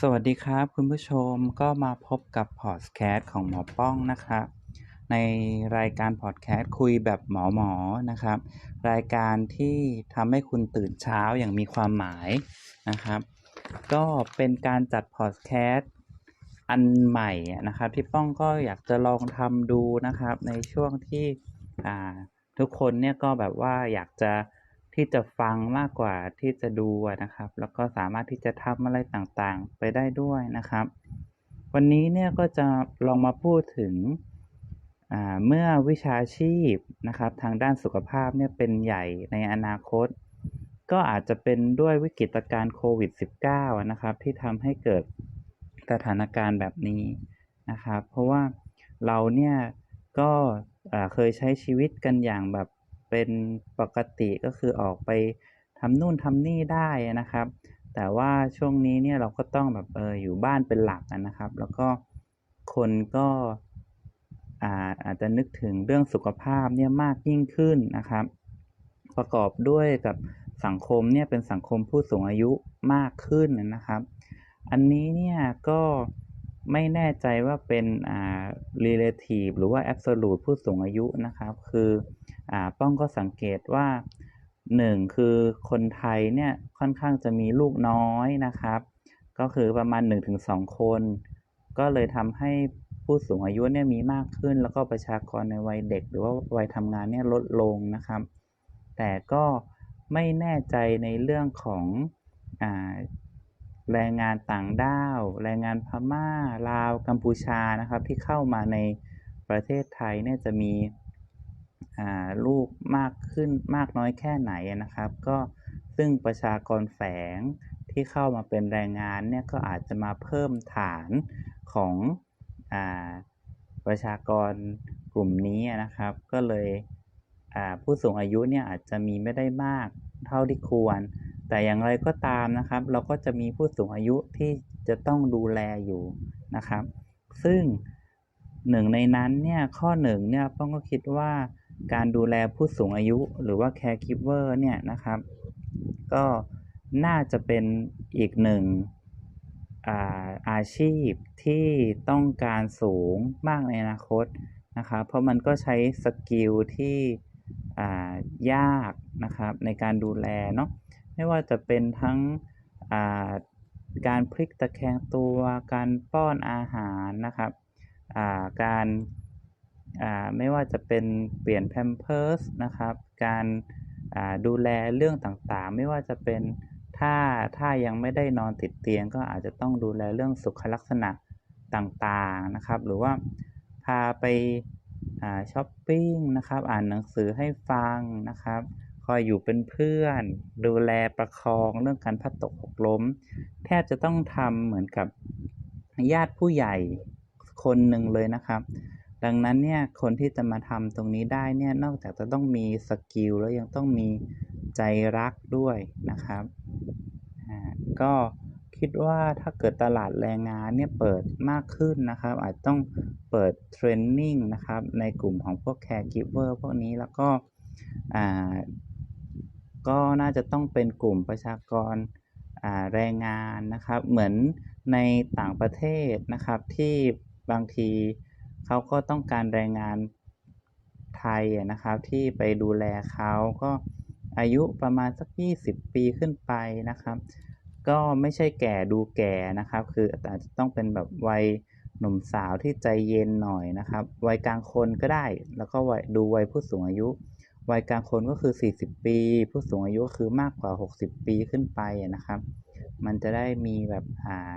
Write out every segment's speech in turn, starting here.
สวัสดีครับ คุณผู้ชมก็มาพบกับพอดแคสต์ของหมอป้องนะครับ ในรายการพอดแคสต์คุยแบบหมอหมอนะครับ รายการที่ทำให้คุณตื่นเช้าอย่างมีความหมายนะครับ ก็เป็นการจัดพอดแคสต์อันใหม่นะครับ ที่ป้องก็อยากจะลองทำดูนะครับ ในช่วงที่ทุกคนเนี่ยก็แบบว่าอยากจะ ที่จะฟังมากกว่าที่จะดูนะครับ แล้วก็สามารถที่จะทำอะไรต่างๆ ไปได้ด้วยนะครับ วันนี้เนี่ยก็จะลองมาพูดถึงเมื่อวิชาชีพนะครับ ทางด้านสุขภาพเนี่ยเป็นใหญ่ในอนาคต ก็อาจจะเป็นด้วยวิกฤตการณ์โควิด -19 นะครับ ที่ทำให้เกิดสถานการณ์แบบนี้นะครับ เพราะว่าเราเนี่ยก็เคยใช้ชีวิตกันอย่างแบบ เป็นปกติก็คือออกไปทำนู่นทำนี่ได้นะครับ แต่ว่าช่วงนี้เนี่ยเราก็ต้องแบบเอออยู่บ้านเป็นหลักนะครับ แล้วก็คนก็อาอาจจะนึกถึงเรื่องสุขภาพเนี่ยมากยิ่งขึ้นนะครับ ประกอบด้วยกับสังคมเนี่ยเป็นสังคมผู้สูงอายุมากขึ้นนะครับ อันนี้เนี่ยก็ ไม่แน่ใจว่าเป็นอ่า relative หรือว่า absolute ผู้สูงอายุนะครับ คืออ่าป้องก็สังเกตว่าหนึ่งคือคนไทยเนี่ยค่อนข้างจะมีลูกน้อยนะครับ ก็คือประมาณ 1-2 คน ก็เลยทำให้ผู้สูงอายุเนี่ยมีมากขึ้น แล้วก็ประชากรในวัยเด็ก หรือว่าวัยทำงานเนี่ยลดลงนะครับ แต่ก็ไม่แน่ใจในเรื่องของอ่า แรงงานต่างด้าว แรงงานพม่า ลาว กัมพูชานะครับ ที่เข้ามาในประเทศไทยเนี่ยจะมีลูกมากขึ้นมากน้อยแค่ไหนนะครับ ก็ซึ่งประชากรแฝงที่เข้ามาเป็นแรงงานเนี่ยก็อาจจะมาเพิ่มฐานของอประชากรกลุ่มนี้นะครับ ก็เลยผู้สูงอายุเนี่ยอาจจะมีไม่ได้มากเท่าที่ควร แต่อย่างไรก็ตามนะครับ เราก็จะมีผู้สูงอายุที่จะต้องดูแลอยู่นะครับ ซึ่งหนึ่งในนั้นเนี่ยข้อหนึ่งเนี่ยป้องก็คิดว่าการดูแลผู้สูงอายุหรือว่า caregiver เนี่ยนะครับ ก็น่าจะเป็นอีกหนึ่งอาอาชีพที่ต้องการสูงมากในอนาคตนะครับ เพราะมันก็ใช้สกิลที่ายากนะครับในการดูแลเนาะ ไม่ว่าจะเป็นทั้งาการพลิกตะแคงตัว การป้อนอาหารนะครับาการาไม่ว่าจะเป็นเปลี่ยนแพมเพิร์สนะครับ การาดูแลเรื่องต่างๆ ไม่ว่าจะเป็นถ้าถ้ายังไม่ได้นอนติดเตียง ก็อาจจะต้องดูแลเรื่องสุขลักษณะต่างๆนะครับ หรือว่าพาไปาช้อปปิ้งนะครับ อ่านหนังสือให้ฟังนะครับ คอยอยู่เป็นเพื่อน ดูแลประคองเรื่องการพัดตกหกล้ม แทบจะต้องทำเหมือนกับญาติผู้ใหญ่คนหนึ่งเลยนะครับ ดังนั้นเนี่ยคนที่จะมาทำตรงนี้ได้เนี่ยนอกจากจะต้องมีสกิลแล้วยังต้องมีใจรักด้วยนะครับ ก็คิดว่าถ้าเกิดตลาดแรงงานเนี่ยเปิดมากขึ้นนะครับ อาจต้องเปิดเทรนนิ่งนะครับในกลุ่มของพวก caregiver พวกนี้แล้วก็อ่า ก็น่าจะต้องเป็นกลุ่มประชากรแรงงานนะครับ เหมือนในต่างประเทศนะครับ ที่บางทีเขาก็ต้องการแรงงานไทยนะครับที่ไปดูแลเขาก็อายุประมาณสัก 20 ปีขึ้นไปนะครับ ก็ไม่ใช่แก่ดูแก่นะครับ คืออาจจะต้องเป็นแบบวัยหนุ่มสาวที่ใจเย็นหน่อยนะครับ วัยกลางคนก็ได้ แล้วก็วัยดูวัยผู้สูงอายุ วัยกลางคนก็คือ 40 ปี ผู้สูงอายุก็คือมากกว่า 60 ปีขึ้นไปนะครับ มันจะได้มีแบบอ่า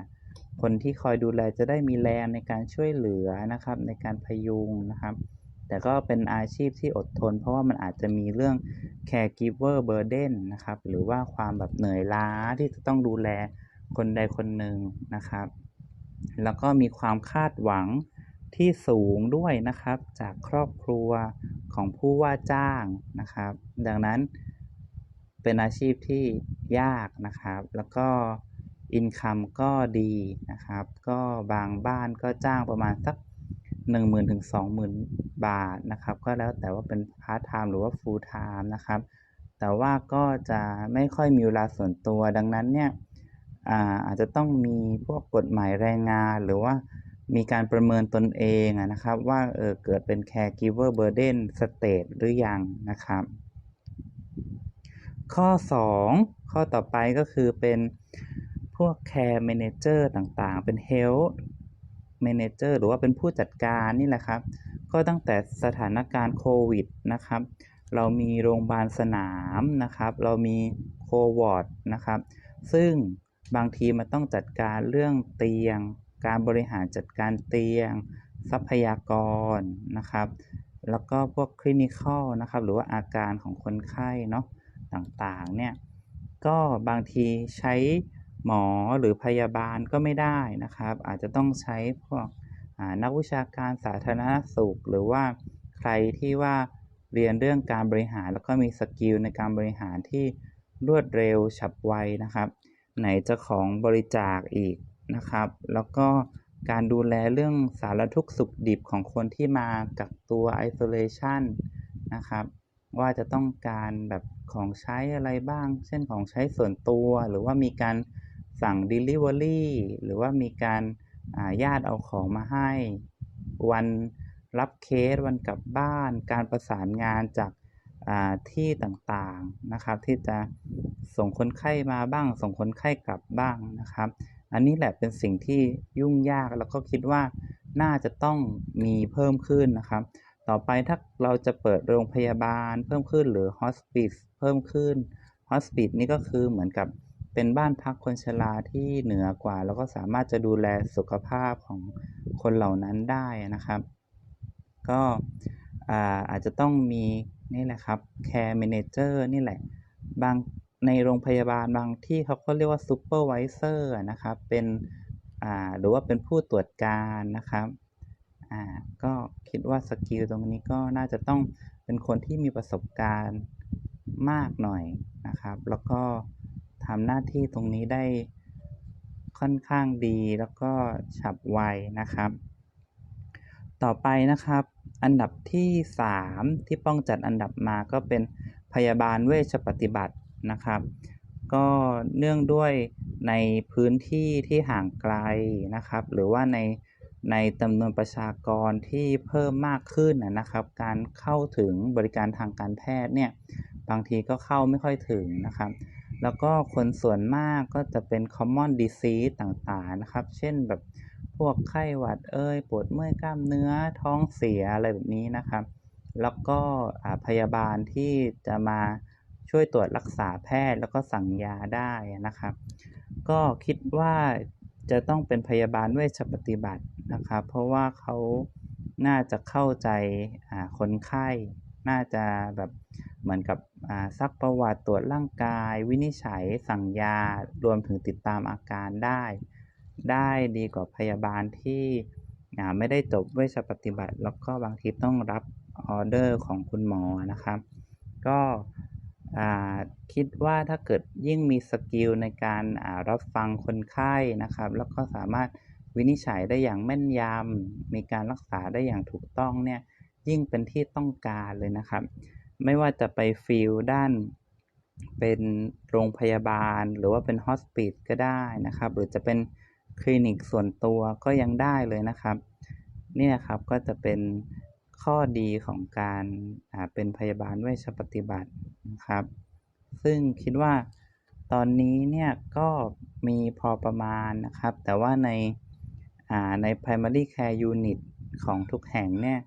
คนที่คอยดูแลจะได้มีแรงในการช่วยเหลือนะครับ ในการพยุงนะครับ แต่ก็เป็นอาชีพที่อดทน เพราะว่ามันอาจจะมีเรื่อง caregiver burden นะครับ หรือว่าความแบบเหนื่อยล้าที่จะต้องดูแลคนใดคนหนึ่งนะครับ แล้วก็มีความคาดหวัง ที่สูงด้วยนะครับ จากครอบครัวของผู้ว่าจ้างนะครับ ดังนั้นเป็นอาชีพที่ยากนะครับ แล้วก็อินคัมก็ดีนะครับ ก็บางบ้านก็จ้างประมาณสัก 10,000ถึง20,000 บาทนะครับ ก็แล้วแต่ว่าเป็นพาร์ทไทม์หรือว่าฟูลไทม์นะครับ แต่ว่าก็จะไม่ค่อยมีเวลาส่วนตัวดังนั้นเนี่ยอาอาจจะต้องมีพวกกฎหมายแรงงานหรือว่า มีการประเมินตนเองนะครับ ว่าเออเกิดเป็น caregiver burden state หรือยังนะครับ ข้อ 2 ข้อต่อไปก็คือเป็นพวก care manager ต่างๆ เป็น health manager หรือว่าเป็นผู้จัดการนี่แหละครับ ก็ตั้งแต่สถานการณ์โควิดนะครับ เรามีโรงพยาบาลสนามนะครับ เรามีโควอดนะครับ ซึ่งบางทีมันต้องจัดการเรื่องเตียง การบริหารจัดการเตียง ทรัพยากรนะครับ แล้วก็พวกคลินิคอลนะครับหรือว่าอาการของคนไข้เนาะต่างๆเนี่ยก็บางทีใช้หมอหรือพยาบาลก็ไม่ได้นะครับ อาจจะต้องใช้พวกนักวิชาการสาธารณสุข หรือว่าใครที่ว่าเรียนเรื่องการบริหาร แล้วก็มีสกิลในการบริหารที่รวดเร็วฉับไวนะครับ ไหนจะของบริจาคอีก นะครับ แล้วก็การดูแลเรื่องสารทุกข์สุขดิบของคนที่มากักตัว isolation นะครับ ว่าจะต้องการแบบของใช้อะไรบ้าง เช่นของใช้ส่วนตัว หรือว่ามีการสั่ง Delivery หรือว่ามีการญาติเอาของมาให้ วันรับเคสวันกลับบ้าน การประสานงานจากที่ต่างๆนะครับ ที่จะส่งคนไข้มาบ้าง ส่งคนไข้กลับบ้างนะครับ อันนี้แหละเป็นสิ่งที่ยุ่งยากแล้วก็คิดว่าน่าจะต้องมีเพิ่มขึ้นนะครับ ต่อไปถ้าเราจะเปิดโรงพยาบาลเพิ่มขึ้นหรือฮอสปิสเพิ่มขึ้นฮอสปิสนี่ก็คือเหมือนกับเป็นบ้านพักคนชราที่เหนือกว่า แล้วก็สามารถจะดูแลสุขภาพของคนเหล่านั้นได้นะครับ ก็อาจจะต้องมีนี่แหละครับ care manager นี่แหละ บาง ในโรงพยาบาลบางที่เขาก็เรียกว่า supervisor นะครับ เป็นหรือว่าเป็นผู้ตรวจการนะครับก็คิดว่าสกิลตรงนี้ก็น่าจะต้องเป็นคนที่มีประสบการณ์มากหน่อยนะครับ แล้วก็ทำหน้าที่ตรงนี้ได้ค่อนข้างดีแล้วก็ฉับไวนะครับ ต่อไปนะครับ อันดับที่ 3 ที่ป้องจัดอันดับมาก็เป็นพยาบาลเวชปฏิบัติ นะครับ ก็เนื่องด้วยในพื้นที่ที่ห่างไกลนะครับ หรือว่าในในจำนวนประชากรที่เพิ่มมากขึ้นนะครับ การเข้าถึงบริการทางการแพทย์เนี่ยบางทีก็เข้าไม่ค่อยถึงนะครับ แล้วก็คนส่วนมากก็จะเป็น common disease ต่างๆนะครับ เช่นแบบพวกไข้หวัดเอ้ยปวดเมื่อยกล้ามเนื้อท้องเสียอะไรแบบนี้นะครับ แล้วก็พยาบาลที่จะมา ช่วยตรวจรักษาแพทย์ แล้วก็สั่งยาได้นะครับ ก็คิดว่าจะต้องเป็นพยาบาลเวชปฏิบัตินะครับ เพราะว่าเขาน่าจะเข้าใจคนไข้ น่าจะแบบเหมือนกับซักประวัติตรวจร่างกาย วินิจฉัยสั่งยารวมถึงติดตามอาการได้ ได้ดีกว่าพยาบาลที่ไม่ได้จบเวชปฏิบัติ แล้วก็บางทีต้องรับออเดอร์ของคุณหมอนะครับ ก็ คิดว่าถ้าเกิดยิ่งมีสกิลในการรับฟังคนไข้นะครับ แล้วก็สามารถวินิจฉัยได้อย่างแม่นยำมีการรักษาได้อย่างถูกต้องเนี่ยยิ่งเป็นที่ต้องการเลยนะครับ ไม่ว่าจะไปฟิลด้านเป็นโรงพยาบาล หรือว่าเป็นฮอสปิสก็ได้นะครับ หรือจะเป็นคลินิกส่วนตัวก็ยังได้เลยนะครับเนี่ยครับก็จะเป็นข้อดีของการเป็นพยาบาลเวชปฏิบัติ นะครับ ซึ่งคิดว่าตอนนี้เนี่ยก็มีพอประมาณนะครับ แต่ว่าในใน primary care unit ของทุกแห่งเนี่ย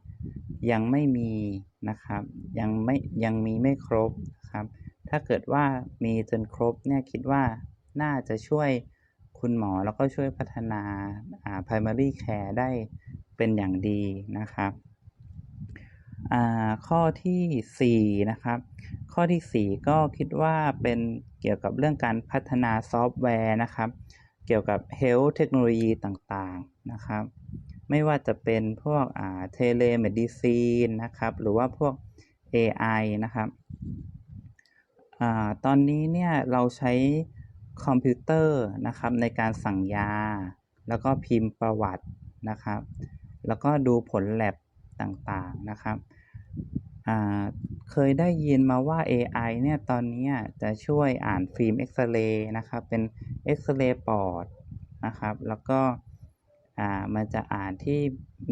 ยังไม่มีนะครับ ยังไม่ยังมีไม่ครบครับ ถ้าเกิดว่ามีจนครบเนี่ยคิดว่าน่าจะช่วยคุณหมอแล้วก็ช่วยพัฒนา primary care ได้เป็นอย่างดีนะครับ ข้อที่4นะครับ ข้อที่ 4 ก็คิดว่าเป็นเกี่ยวกับเรื่องการพัฒนาซอฟต์แวร์นะครับ เกี่ยวกับ health เทคโนโลยีต่างๆนะครับ ไม่ว่าจะเป็นพวกเทเลเมดิซีนนะครับ หรือว่าพวก AI นะครับอตอนนี้เนี่ยเราใช้คอมพิวเตอร์นะครับในการสั่งยา แล้วก็พิมพ์ประวัตินะครับ แล้วก็ดูผลแลบต่างๆนะครับ อ่า เคยได้ยินมาว่า AI เนี่ย ตอนเนี้ยจะช่วยอ่านฟิล์มเอ็กซเรย์นะครับ เป็นเอ็กซเรย์ปอดนะครับ แล้วก็ อ่า มันจะอ่านที่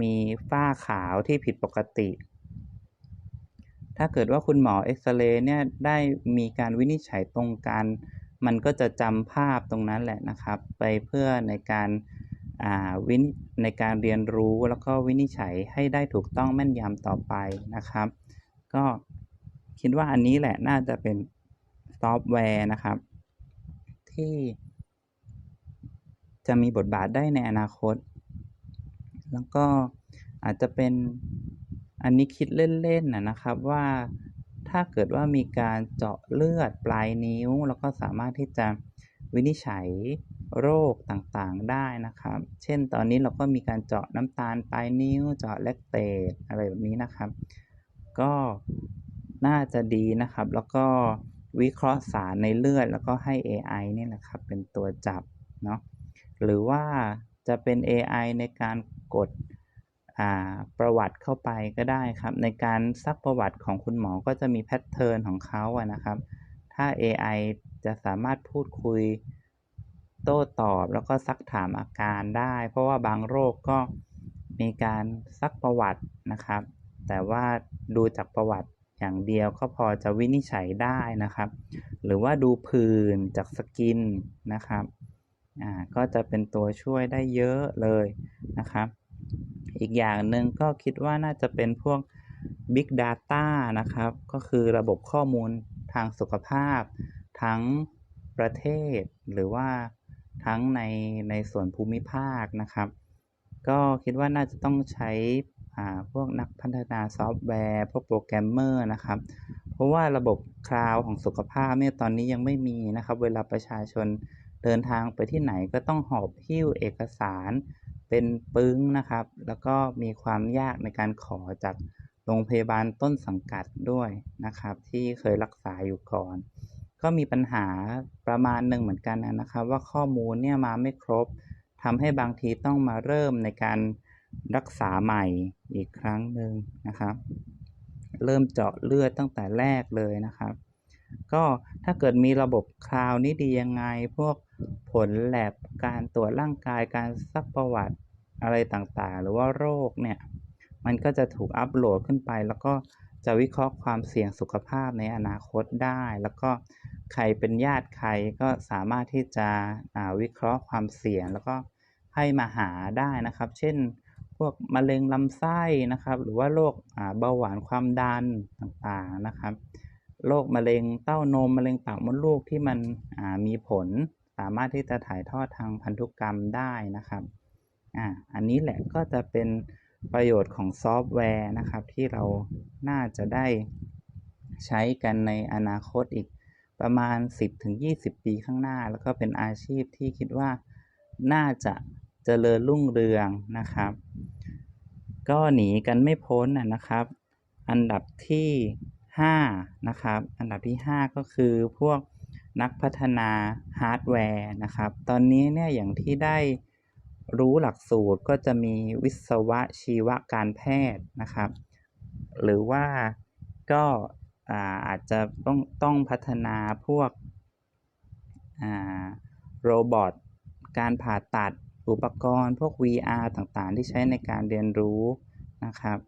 มีฝ้าขาวที่ผิดปกติ ถ้าเกิดว่าคุณหมอเอ็กซเรย์เนี่ย ได้มีการวินิจฉัยตรงกัน มันก็จะจำภาพตรงนั้นแหละนะครับ ไปเพื่อในการ วินในการเรียนรู้แล้วก็วินิจฉัยให้ได้ถูกต้องแม่นยำต่อไปนะครับ ก็คิดว่าอันนี้แหละน่าจะเป็นซอฟต์แวร์นะครับ ที่จะมีบทบาทได้ในอนาคต แล้วก็อาจจะเป็นอันนี้คิดเล่นๆนะนะครับว่าถ้าเกิดว่ามีการเจาะเลือดปลายนิ้ว แล้วก็สามารถที่จะวินิจฉัย โรคต่างๆได้นะครับ เช่นตอนนี้เราก็มีการเจาะน้ำตาลปลายนิ้ว เจาะแลคเตตอะไรแบบนี้นะครับ ก็น่าจะดีนะครับ แล้วก็วิเคราะห์สารในเลือด แล้วก็ให้ AI นี่แหละครับ เป็นตัวจับเนาะ หรือว่าจะเป็น AI ในการกดประวัติเข้าไปก็ได้ครับ ในการซักประวัติของคุณหมอก็จะมีแพทเทิร์นของเขาอะนะครับ ถ้า AI จะสามารถพูดคุย โต้ตอบแล้วก็ซักถามอาการได้ เพราะว่าบางโรคก็มีการซักประวัตินะครับ แต่ว่าดูจากประวัติอย่างเดียวก็พอจะวินิจฉัยได้นะครับ หรือว่าดูผื่นจากสกินนะครับอ่าก็จะเป็นตัวช่วยได้เยอะเลยนะครับ อีกอย่างหนึ่งก็คิดว่าน่าจะเป็นพวก Big Data นะครับ ก็คือระบบข้อมูลทางสุขภาพ ทั้งประเทศหรือว่า ทั้งในในส่วนภูมิภาคนะครับ ก็คิดว่าน่าจะต้องใช้พวกนักพัฒนาซอฟต์แวร์ พวกโปรแกรมเมอร์นะครับ เพราะว่าระบบคลาวของสุขภาพเนี่ยตอนนี้ยังไม่มีนะครับ เวลาประชาชนเดินทางไปที่ไหนก็ต้องหอบหิ้วเอกสารเป็นปึ้งนะครับ แล้วก็มีความยากในการขอจากโรงพยาบาลต้นสังกัดด้วยนะครับ ที่เคยรักษาอยู่ก่อน ก็มีปัญหาประมาณหนึ่งเหมือนกันนะครับ ว่าข้อมูลเนี่ยมาไม่ครบทำให้บางทีต้องมาเริ่มในการรักษาใหม่อีกครั้งหนึ่งนะครับ เริ่มเจาะเลือดตั้งแต่แรกเลยนะครับ ก็ถ้าเกิดมีระบบคลาวนี้ดียังไง พวกผลแลบการตรวจร่างกายการซักประวัติอะไรต่างๆ หรือว่าโรคเนี่ย มันก็จะถูกอัปโหลดขึ้นไปแล้วก็ จะวิเคราะห์ความเสี่ยงสุขภาพในอนาคตได้ แล้วก็ใครเป็นญาติใครก็สามารถที่จะวิเคราะห์ความเสี่ยง แล้วก็ให้มาหาได้นะครับ เช่น พวกมะเร็งลำไส้นะครับ หรือว่าโรคเบาหวานความดันต่างๆนะครับโรคมะเร็งเต้านมมะเร็งปากมดลูกที่มันมีผล สามารถที่จะถ่ายทอดทางพันธุกรรมได้นะครับอ่าอันนี้แหละก็จะเป็น ประโยชน์ของซอฟต์แวร์นะครับ ที่เราน่าจะได้ใช้กันในอนาคตอีกประมาณ 10-20 ปีข้างหน้า แล้วก็เป็นอาชีพที่คิดว่าน่าจะเจริญรุ่งเรืองนะครับ ก็หนีกันไม่พ้นนะครับ อันดับที่ 5 นะครับ อันดับที่ 5 ก็คือพวกนักพัฒนาฮาร์ดแวร์นะครับ ตอนนี้เนี่ยอย่างที่ได้ รู้หลักสูตรก็จะมีวิศวะชีวการแพทย์นะครับ หรือว่าก็อาจจะต้องต้องพัฒนาพวกโรบอทการผ่าตัดอุปกรณ์ พวก VR ต่างๆ ที่ใช้ในการเรียนรู้นะครับ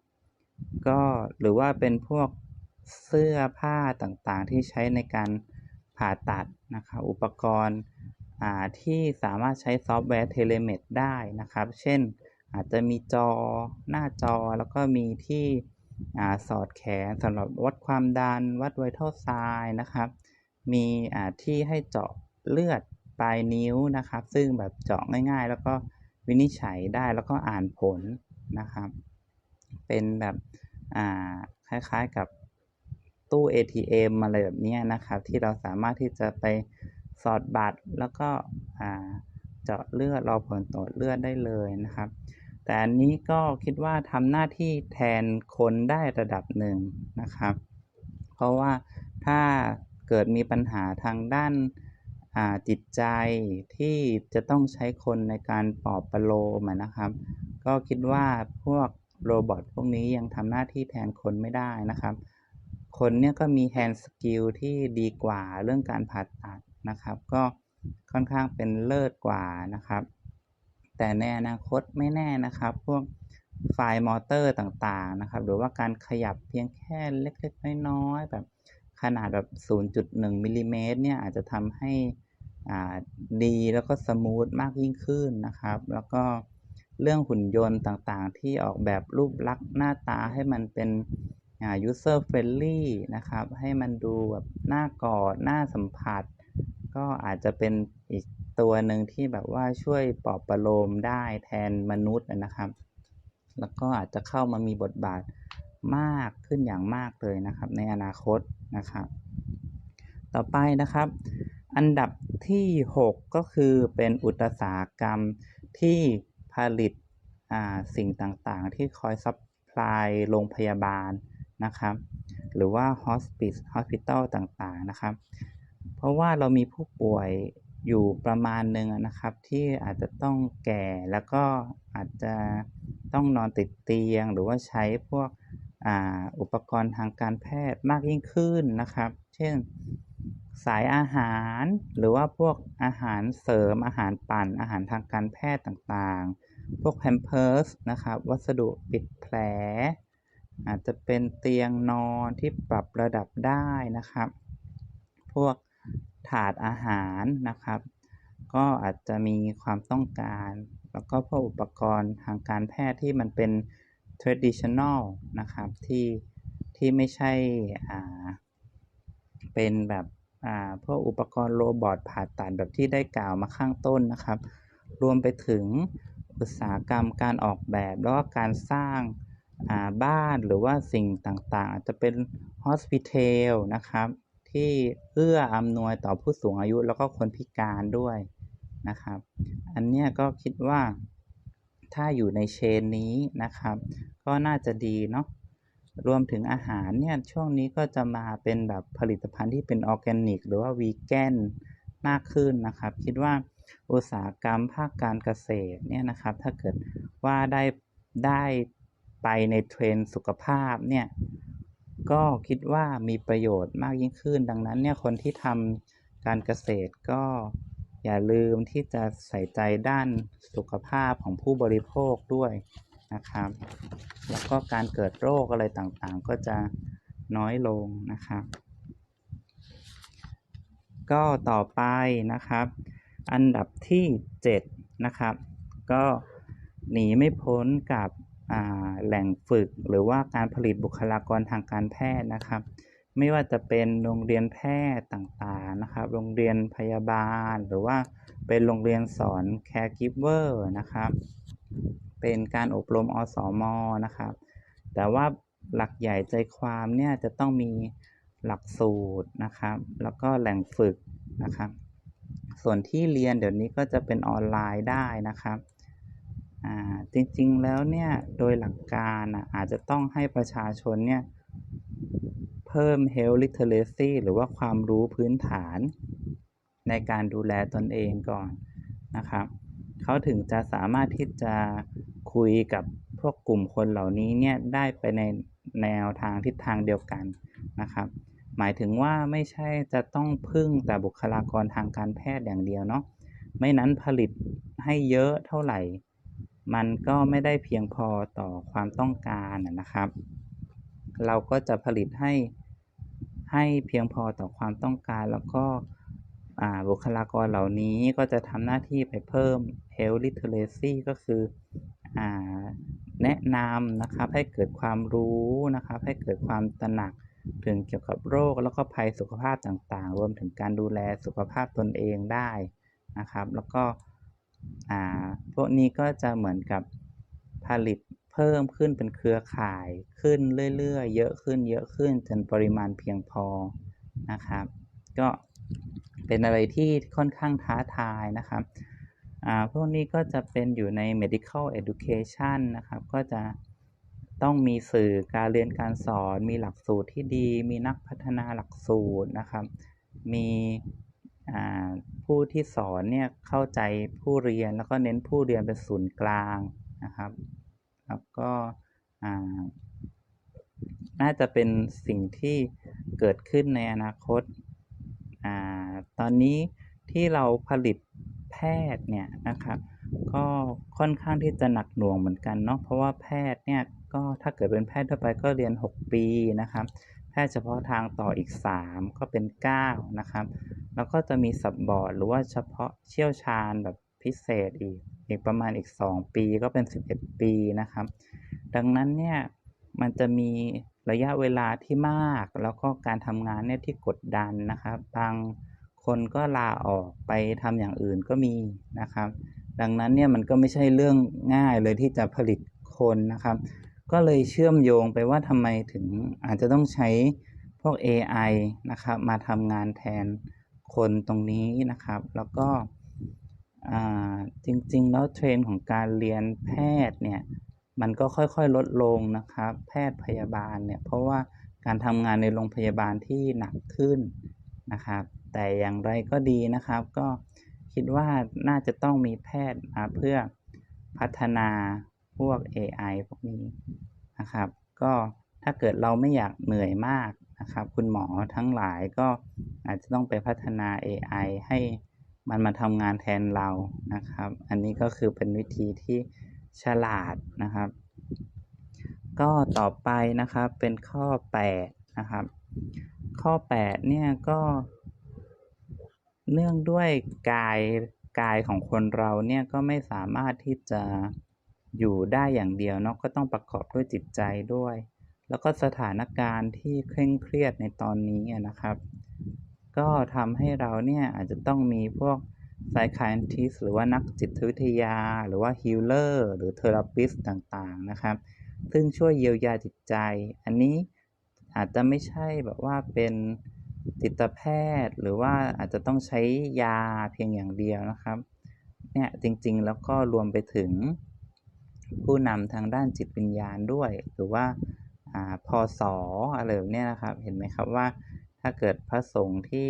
ก็หรือว่าเป็นพวกเสื้อผ้าต่างๆ ที่ใช้ในการผ่าตัดนะครับอุปกรณ์ ที่สามารถใช้ซอฟต์แวร์เทเลเมดได้นะครับ เช่นอาจจะมีจอหน้าจอแล้วก็มีที่สอดแขนสำหรับวัดความดัน วัดไวท์เท่าไซน์นะครับ มีที่ให้เจาะเลือดปลายนิ้วนะครับ ซึ่งแบบเจาะง่ายๆ แล้วก็วินิจฉัยได้แล้วก็อ่านผลนะครับ เป็นแบบคล้ายๆกับตู้ ATM อะไรแบบนี้นะครับ ที่เราสามารถที่จะไป สอดบัตรแล้วก็เจาะเลือดรอผลตรวจเลือดได้เลยนะครับ แต่อันนี้ก็คิดว่าทำหน้าที่แทนคนได้ระดับหนึ่งนะครับ เพราะว่าถ้าเกิดมีปัญหาทางด้านจิตใจที่จะต้องใช้คนในการปลอบประโลมนะครับ ก็คิดว่าพวกโรบอทพวกนี้ยังทำหน้าที่แทนคนไม่ได้นะครับ คนเนี่ยก็มี hand skill ที่ดีกว่าเรื่องการผ่าตัด นะครับ ก็ค่อนข้างเป็นเลิศกว่านะครับ แต่ในอนาคตไม่แน่นะครับ พวกไฟล์มอเตอร์ต่างๆนะครับ หรือว่าการขยับเพียงแค่เล็กๆน้อยๆแบบขนาดแบบ 0.1มิลลิเมตรเนี่ยอาจจะทำให้ดีแล้วก็สมูทมากยิ่งขึ้นนะครับ แล้วก็เรื่องหุ่นยนต์ต่างๆ ที่ออกแบบรูปลักษณ์หน้าตาให้มันเป็น user friendly นะครับ ให้มันดูแบบน่ากอดน่าสัมผัส ก็อาจจะเป็นอีกตัวหนึ่งที่แบบว่าช่วยปลอบประโลมได้แทนมนุษย์นะครับ แล้วก็อาจจะเข้ามามีบทบาทมากขึ้นอย่างมากเลยนะครับ ในอนาคตนะครับ ต่อไปนะครับ อันดับที่ 6 ก็คือเป็นอุตสาหกรรมที่ผลิตสิ่งต่างๆ ที่คอยซัพพลายโรงพยาบาลนะครับ หรือว่า hospice hospital ต่างๆนะครับ เพราะว่าเรามีผู้ป่วยอยู่ประมาณหนึ่งนะครับ ที่อาจจะต้องแก่แล้วก็อาจจะต้องนอนติดเตียง หรือว่าใช้พวกอุปกรณ์ทางการแพทย์มากยิ่งขึ้นนะครับ เช่นสายอาหารหรือว่าพวกอาหารเสริมอาหารปั่นอาหารทางการแพทย์ต่างๆ พวกแพมเพิร์สนะครับ วัสดุปิดแผล อาจจะเป็นเตียงนอนที่ปรับระดับได้นะครับ พวก ถาดอาหารนะครับ ก็อาจจะมีความต้องการ แล้วก็พวกอุปกรณ์ทางการแพทย์ที่มันเป็น traditional นะครับที่ที่ไม่ใช่อ่าเป็นแบบอ่าพวกอุปกรณ์โรบอทผ่าตัดแบบที่ได้กล่าวมาข้างต้นนะครับ รวมไปถึงอุตสาหกรรมการออกแบบแล้วก็การสร้างาบ้านหรือว่าสิ่งต่างๆ อาจจะเป็น hospital นะครับ ที่เอื้ออำนวยต่อผู้สูงอายุแล้วก็คนพิการด้วยนะครับ อันนี้ก็คิดว่าถ้าอยู่ในเชนนี้นะครับ ก็น่าจะดีเนาะรวมถึงอาหารเนี่ยช่วงนี้ก็จะมาเป็นแบบผลิตภัณฑ์ที่เป็นออร์แกนิก หรือว่าวีแกนมากขึ้นนะครับ คิดว่าอุตสาหกรรมภาคการเกษตรเนี่ยนะครับ ถ้าเกิดว่าได้ได้ไปในเทรนสุขภาพเนี่ย ก็คิดว่ามีประโยชน์มากยิ่งขึ้น ดังนั้นเนี่ยคนที่ทำการเกษตรก็อย่าลืมที่จะใส่ใจด้านสุขภาพของผู้บริโภคด้วยนะครับ แล้วก็การเกิดโรคอะไรต่างๆ ก็จะน้อยลงนะครับ ก็ต่อไปนะครับ อันดับที่ 7 นะครับ ก็หนีไม่พ้นกับ แหล่งฝึกหรือว่าการผลิตบุคลากรทางการแพทย์นะครับ ไม่ว่าจะเป็นโรงเรียนแพทย์ต่างๆนะครับ โรงเรียนพยาบาล หรือว่าเป็นโรงเรียนสอน caregiver นะครับ เป็นการอบรมอสมนะครับ แต่ว่าหลักใหญ่ใจความเนี่ยจะต้องมีหลักสูตรนะครับ แล้วก็แหล่งฝึกนะครับ ส่วนที่เรียนเดี๋ยวนี้ก็จะเป็นออนไลน์ได้นะครับ จริงๆแล้วเนี่ยโดยหลักการอาจจะต้องให้ประชาชนเนี่ยเพิ่ม health literacy หรือว่าความรู้พื้นฐานในการดูแลตนเองก่อนนะครับเขาถึงจะสามารถที่จะคุยกับพวกกลุ่มคนเหล่านี้เนี่ยได้ไปในแนวทางทิศทางเดียวกันนะครับ หมายถึงว่าไม่ใช่จะต้องพึ่งแต่บุคลากรทางการแพทย์อย่างเดียวเนาะไม่นั้นผลิตให้เยอะเท่าไหร่ มันก็ไม่ได้เพียงพอต่อความต้องการนะครับ เราก็จะผลิตให้ให้เพียงพอต่อความต้องการแล้วก็บุคลากรเหล่านี้ก็จะทำหน้าที่ไปเพิ่ม health literacy ก็คืออแนะนำนะครับให้เกิดความรู้นะครับ ให้เกิดความตระหนักถึงเกี่ยวกับโรคแล้วก็ภัยสุขภาพต่างๆ รวมถึงการดูแลสุขภาพตนเองได้นะครับ แล้วก็ อ่าพวกนี้ก็จะเหมือนกับผลิตเพิ่มขึ้นเป็นเครือข่ายขึ้นเรื่อยๆ เยอะขึ้นเยอะขึ้นจนปริมาณเพียงพอนะครับ ก็เป็นอะไรที่ค่อนข้างท้าทายนะครับอ่าพวกนี้ก็จะเป็นอยู่ใน medical education นะครับ ก็จะต้องมีสื่อการเรียนการสอน มีหลักสูตรที่ดี มีนักพัฒนาหลักสูตรนะครับ มี ผู้ที่สอนเนี่ยเข้าใจผู้เรียนแล้วก็เน้นผู้เรียนเป็นศูนย์กลางนะครับ แล้วก็น่าจะเป็นสิ่งที่เกิดขึ้นในอนาคตอาตอนนี้ที่เราผลิตแพทย์เนี่ยนะครับ ก็ค่อนข้างที่จะหนักหน่วงเหมือนกันเนาะเพราะว่าแพทย์เนี่ยก็ถ้าเกิดเป็นแพทย์ทั่วไปก็เรียน 6 ปีนะครับ แพทย์เฉพาะทางต่ออีก 3 ก็เป็น 9 นะครับ แล้วก็จะมีสับบอร์ดหรือว่าเฉพาะเชี่ยวชาญแบบพิเศษอีก อีกประมาณอีก 2 ปีก็เป็น 11 ปีนะครับ ดังนั้นเนี่ยมันจะมีระยะเวลาที่มาก แล้วก็การทำงานเนี่ยที่กดดันนะครับ บางคนก็ลาออกไปทำอย่างอื่นก็มีนะครับ ดังนั้นเนี่ยมันก็ไม่ใช่เรื่องง่ายเลยที่จะผลิตคนนะครับ ก็เลยเชื่อมโยงไปว่าทำไมถึงอาจจะต้องใช้พวก AI นะครับมาทำงานแทน คนตรงนี้นะครับ แล้วก็จริงๆ แล้วเทรนของการเรียนแพทย์เนี่ยมันก็ค่อยๆลดลงนะครับ แพทย์พยาบาลเนี่ยเพราะว่าการทำงานในโรงพยาบาลที่หนักขึ้นนะครับ แต่อย่างไรก็ดีนะครับ ก็คิดว่าน่าจะต้องมีแพทย์มาเพื่อพัฒนาพวก AI พวกนี้นะครับ ก็ถ้าเกิดเราไม่อยากเหนื่อยมาก นะครับ คุณหมอทั้งหลายก็อาจจะต้องไปพัฒนา AI ให้มันมาทำงานแทนเรานะครับ อันนี้ก็คือเป็นวิธีที่ฉลาดนะครับ ก็ต่อไปนะครับเป็นข้อ 8 นะครับ ข้อ 8 เนี่ยก็ เนื่องด้วยกายกายของคนเราเนี่ยก็ไม่สามารถที่จะอยู่ได้อย่างเดียวเนาะก็ต้องประกอบด้วยจิตใจด้วย แล้วก็สถานการณ์ที่เคร่งเครียดในตอนนี้นะครับ ก็ทำให้เราเนี่ยอาจจะต้องมีพวก psychiatrist หรือว่านักจิตวิทยา หรือว่า healer หรือ therapist ต่างๆนะครับ ซึ่งช่วยเยียวยาจิตใจ อันนี้อาจจะไม่ใช่แบบว่าเป็นจิตแพทย์ หรือว่าอาจจะต้องใช้ยาเพียงอย่างเดียวนะครับเนี่ยจริงๆแล้วก็รวมไปถึงผู้นำทางด้านจิตวิญญาณด้วย หรือว่า พอสออะไรแบบเนี้ยนะครับ เห็นไหมครับว่าถ้าเกิดพระสงฆ์ที่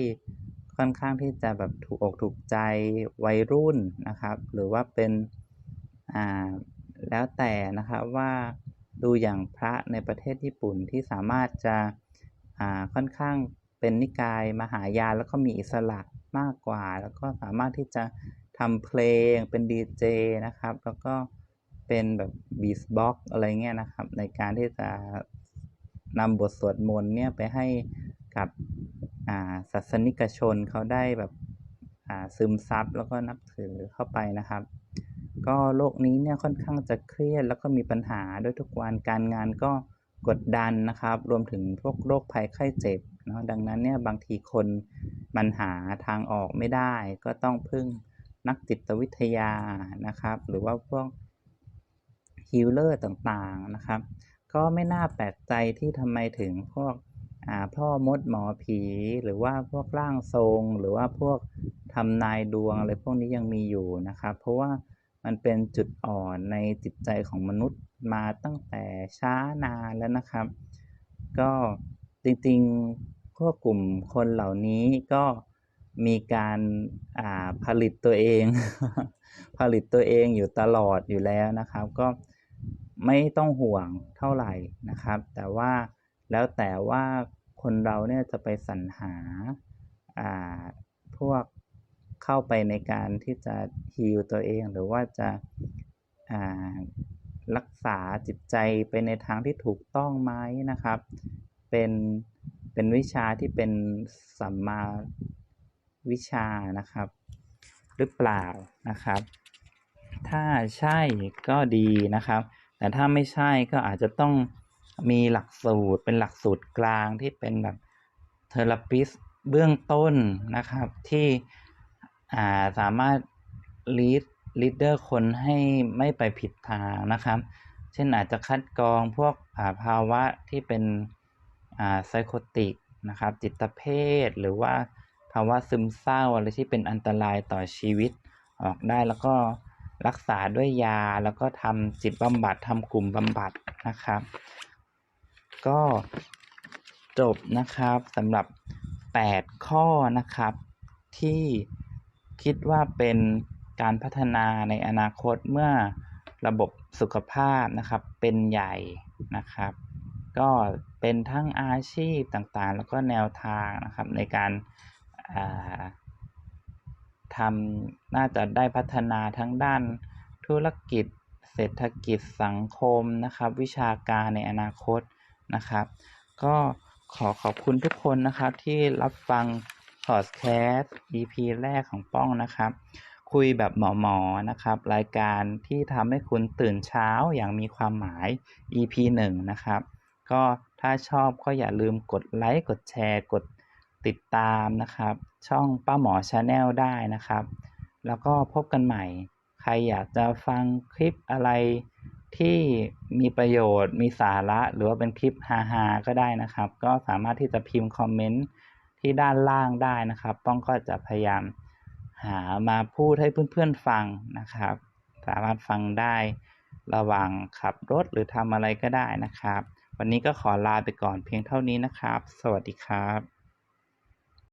ค่อนข้างที่จะแบบถูกอกถูกใจวัยรุ่นนะครับ หรือว่าเป็นอ่าแล้วแต่นะครับว่าดูอย่างพระในประเทศญี่ปุ่นที่สามารถจะอ่าค่อนข้างเป็นนิกายมหายานแล้วก็มีอิสระมากกว่า แล้วก็สามารถที่จะทำเพลงเป็นดีเจนะครับ แล้วก็เป็นแบบบีสบ็อกอะไรเงี้ยนะครับ ในการที่จะ นำบทสวดมนต์เนี่ยไปให้กับศาสนิกชนเขาได้แบบซึมซับแล้วก็นับถือเข้าไปนะครับ ก็โลกนี้เนี่ยค่อนข้างจะเครียดแล้วก็มีปัญหาด้วยทุกวันการงานก็กดดันนะครับ รวมถึงพวกโรคภัยไข้เจ็บเนาะดังนั้นเนี่ยบางทีคนมันหาทางออกไม่ได้ ก็ต้องพึ่งนักจิตวิทยานะครับ หรือว่าพวกฮีลเลอร์ต่างๆนะครับ ก็ไม่น่าแปลกใจที่ทำไมถึงพวกพ่อมดหมอผี หรือว่าพวกร่างทรง หรือว่าพวกทำนายดวงอะไรพวกนี้ยังมีอยู่นะครับ เพราะว่ามันเป็นจุดอ่อนในจิตใจของมนุษย์มาตั้งแต่ช้านานแล้วนะครับ ก็จริงๆพวกกลุ่มคนเหล่านี้ก็มีการผลิตตัวเอง ผลิตตัวเองอยู่ตลอดอยู่แล้วนะครับ ก็ ไม่ต้องห่วงเท่าไหร่นะครับ แต่ว่าแล้วแต่ว่าคนเราเนี่ยจะไปสรรหาพวกเข้าไปในการที่จะฮีลตัวเอง หรือว่าจะารักษาจิตใจไปในทางที่ถูกต้องไหมนะครับ เป็นเป็นวิชาที่เป็นสัมมาวิชานะครับ หรือเปล่านะครับ ถ้าใช่ก็ดีนะครับ แต่ถ้าไม่ใช่ก็อาจจะต้องมีหลักสูตรเป็นหลักสูตรกลางที่เป็นแบบเทอราปิสเบื้องต้นนะครับที่าสามารถ lead leader คนให้ไม่ไปผิดทางนะครับ เช่นอาจจะคัดกรองพวกาภาวะที่เป็นอ่าไซโคติกนะครับจิตเภทหรือว่าภาวะซึมเศร้าอะไรที่เป็นอันตรายต่อชีวิตออกได้แล้วก็ รักษาด้วยยาแล้วก็ทำจิตบำบัดทำกลุ่มบำบัดนะครับ ก็จบนะครับสำหรับ 8 ข้อนะครับ ที่คิดว่าเป็นการพัฒนาในอนาคตเมื่อระบบสุขภาพนะครับเป็นใหญ่นะครับ ก็เป็นทั้งอาชีพต่างๆ แล้วก็แนวทางนะครับในการอ่า ทำน่าจะได้พัฒนาทั้งด้านธุรกิจ เศรษฐกิจสังคมนะครับ วิชาการในอนาคตนะครับ ก็ขอขอบคุณทุกคนนะครับที่รับฟังพอดแคสต์ EP แรกของป้องนะครับ คุยแบบหมอๆนะครับ รายการที่ทำให้คุณตื่นเช้าอย่างมีความหมาย EP 1 นะครับ ก็ถ้าชอบก็อย่าลืมกดไลค์ กดแชร์ กด ติดตามนะครับ ช่องป้าหมอชาแนลได้นะครับ แล้วก็พบกันใหม่ ใครอยากจะฟังคลิปอะไรที่มีประโยชน์มีสาระ หรือว่าเป็นคลิปฮาๆก็ได้นะครับ ก็สามารถที่จะพิมพ์คอมเมนต์ที่ด้านล่างได้นะครับ ป้องก็จะพยายามหามาพูดให้เพื่อนๆฟังนะครับ สามารถฟังได้ระหว่างขับรถหรือทำอะไรก็ได้นะครับ วันนี้ก็ขอลาไปก่อนเพียงเท่านี้นะครับ สวัสดีครับ